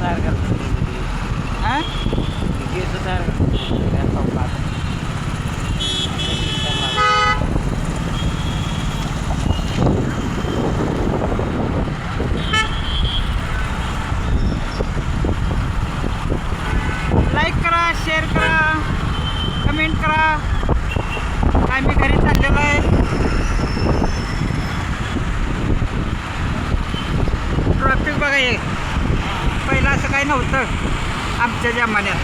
तैयार हाँ? कर ये करा कमेंट करा आम्ही घर चाललेलो आहे. ट्रॅफिक काय नव्हतं आमच्या जमान्यात.